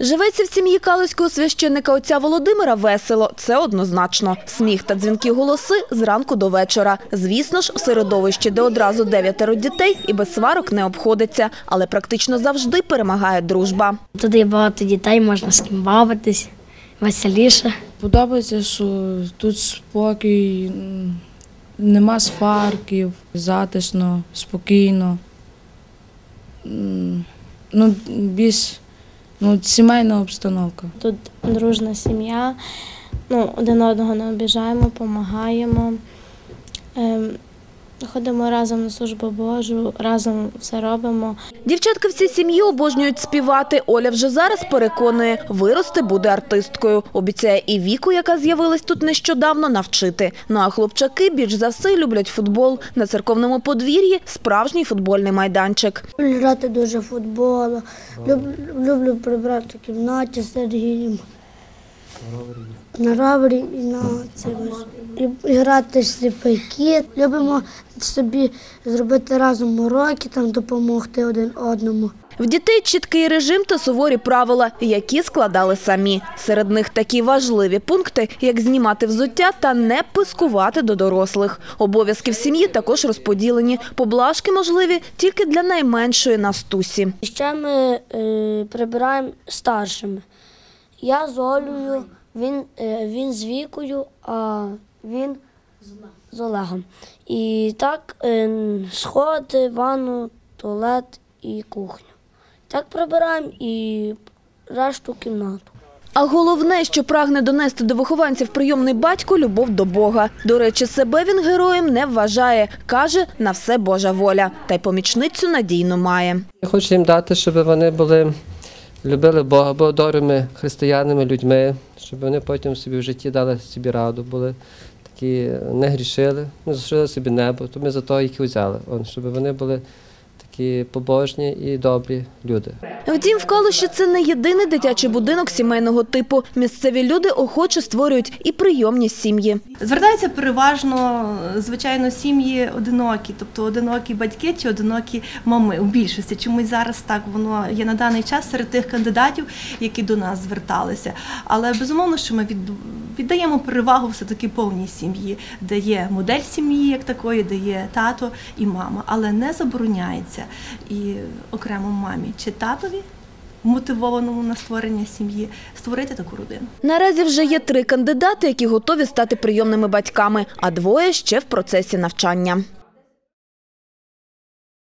Живеться в сім'ї калузького священника отця Володимира весело. Це однозначно. Сміх та дзвінкі голоси зранку до вечора. Звісно ж, в середовищі, де одразу дев'ятеро дітей і без сварок не обходиться. Але практично завжди перемагає дружба. Тут є багато дітей, можна з ким бавитись, веселіше. Подобається, що тут спокій, нема сварків, затишно, спокійно. Ну, більш ну, сімейна обстановка. Тут дружна сім'я, ну, один одного не обіжаємо, допомагаємо. Ходимо разом на службу Божу, разом все робимо. Дівчатка в цій сім'ї обожнюють співати. Оля вже зараз переконує, вирости буде артисткою. Обіцяє і віку, яка з'явилась тут нещодавно, навчити. Ну а хлопчаки більш за все люблять футбол. На церковному подвір'ї справжній футбольний майданчик. Люблю грати дуже в футбол, люблю, люблю прибрати в кімнаті з Сергієм. На ровері і на цьому. І, і грати сліпий кіт. Любимо собі зробити разом уроки, там допомогти один одному. В дітей чіткий режим та суворі правила, які складали самі. Серед них такі важливі пункти, як знімати взуття та не пискувати до дорослих. Обов'язки в сім'ї також розподілені. Поблажки можливі тільки для найменшої Настусі. Ще ми е, прибираємо старшими. Я з Олею, він, е, він з Вікою, а він з Олегом. І так е, сходи, ванну, туалет і кухню. Так прибираємо і решту кімнату. А головне, що прагне донести до вихованців прийомний батько – любов до Бога. До речі, себе він героєм не вважає. Каже, на все Божа воля. Та й помічницю надійно має. Я хочу їм дати, щоб вони були, любили Бога, були добрими християнами, людьми, щоб вони потім собі в житті дали собі раду, були такі, не грішили, не зашили собі небо, то ми за то їх і взяли, щоб вони були такі побожні і добрі люди. Втім, в Калуші це не єдиний дитячий будинок сімейного типу. Місцеві люди охоче створюють і прийомні сім'ї. Звертаються переважно, звичайно, сім'ї одинокі, тобто одинокі батьки чи одинокі мами у більшості. Чомусь зараз так воно є на даний час серед тих кандидатів, які до нас зверталися. Але безумовно, що ми від, віддаємо перевагу все-таки повній сім'ї, де є модель сім'ї як такої, де є тато і мама, але не забороняється і окремо мамі чи татові. Мотивованому на створення сім'ї створити таку родину. Наразі вже є три кандидати, які готові стати прийомними батьками, а двоє ще в процесі навчання.